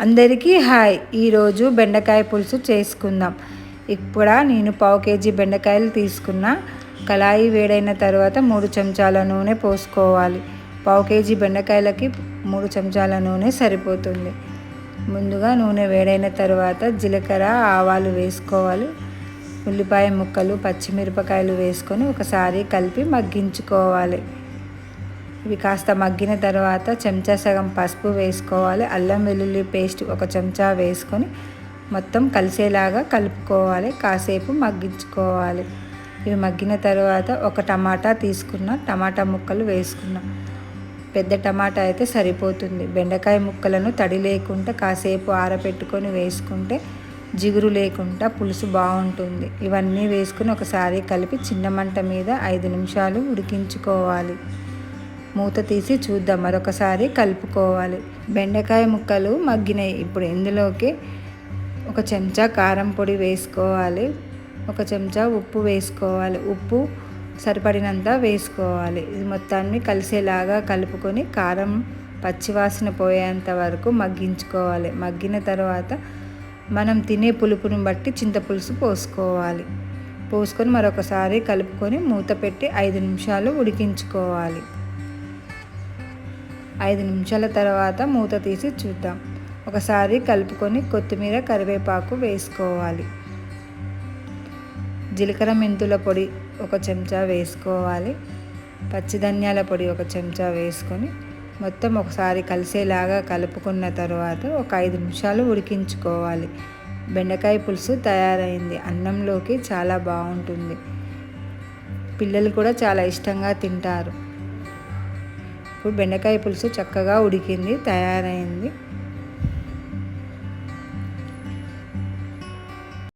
అందరికీ హాయ్. ఈరోజు బెండకాయ పులుసు చేసుకుందాం. ఇప్పుడు నేను పావు కేజీ బెండకాయలు తీసుకున్న. కళాయి వేడైన తర్వాత మూడు చెంచాల నూనె పోసుకోవాలి. పావు కేజీ బెండకాయలకి మూడు చెంచాల నూనె సరిపోతుంది. ముందుగా నూనె వేడైన తర్వాత జీలకర్ర ఆవాలు వేసుకోవాలి. ఉల్లిపాయ ముక్కలు పచ్చిమిరపకాయలు వేసుకొని ఒకసారి కలిపి మగ్గించుకోవాలి. ఇవి కాస్త మగ్గిన తర్వాత చెంచా సగం పసుపు వేసుకోవాలి. అల్లం వెల్లుల్లి పేస్ట్ ఒక చెంచా వేసుకొని మొత్తం కలిసేలాగా కలుపుకోవాలి. కాసేపు మగ్గించుకోవాలి. ఇవి మగ్గిన తర్వాత ఒక టమాటా తీసుకున్న. టమాటా ముక్కలు వేసుకున్నాం. పెద్ద టమాటా అయితే సరిపోతుంది. బెండకాయ ముక్కలను తడి లేకుండా కాసేపు ఆరబెట్టుకొని వేసుకుంటే జిగురు లేకుండా పులుసు బాగుంటుంది. ఇవన్నీ వేసుకుని ఒకసారి కలిపి చిన్న మంట మీద ఐదు నిమిషాలు ఉడికించుకోవాలి. మూత తీసి చూద్దాం మరొకసారి కలుపుకోవాలి. బెండకాయ ముక్కలు మగ్గినాయి. ఇప్పుడు ఇందులోకి ఒక చెంచా కారం పొడి వేసుకోవాలి. ఒక చెంచా ఉప్పు వేసుకోవాలి. ఉప్పు సరిపడినంత వేసుకోవాలి. ఇది మొత్తాన్ని కలిసేలాగా కలుపుకొని కారం పచ్చివాసన పోయేంత వరకు మగ్గించుకోవాలి. మగ్గిన తర్వాత మనం తినే పులుపుని బట్టి చింతపులుసు పోసుకోవాలి. పోసుకొని మరొకసారి కలుపుకొని మూత పెట్టి ఐదు నిమిషాలు ఉడికించుకోవాలి. ఐదు నిమిషాల తర్వాత మూత తీసి చూద్దాం. ఒకసారి కలుపుకొని కొత్తిమీర కరివేపాకు వేసుకోవాలి. జీలకర్ర మెంతుల పొడి ఒక చెంచా వేసుకోవాలి. పచ్చిధనియాల పొడి ఒక చెంచా వేసుకొని మొత్తం ఒకసారి కలిసేలాగా కలుపుకున్న తర్వాత ఒక ఐదు నిమిషాలు ఉడికించుకోవాలి. బెండకాయ పులుసు తయారైంది. అన్నంలోకి చాలా బాగుంటుంది. పిల్లలు కూడా చాలా ఇష్టంగా తింటారు. ఇప్పుడు బెండకాయ పులుసు చక్కగా ఉడికింది తయారైంది.